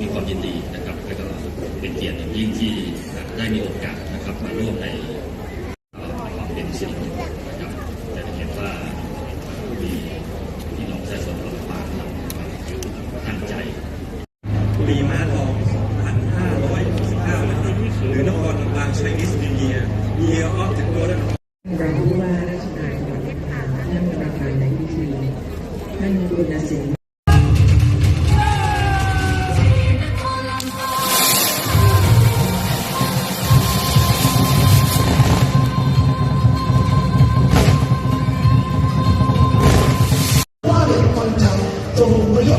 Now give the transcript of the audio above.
มีความยินดีนะครับแล้วก็เป็นเกียรติอย่างยิ่งที่ได้มีโอกาสนะครับมาร่วมในความเป็นสิริมงคลนะครับแต่เห็นว่ามีที่น้องประชาชนลำบากตั้งใจปีม้าทองเก้านะครับหรือนครลำปางชัยนิสเดียร์ Year of the Golden รองผู้ว่าราชการจังหวัดท่านประธานในพิธีท่านบุญสิง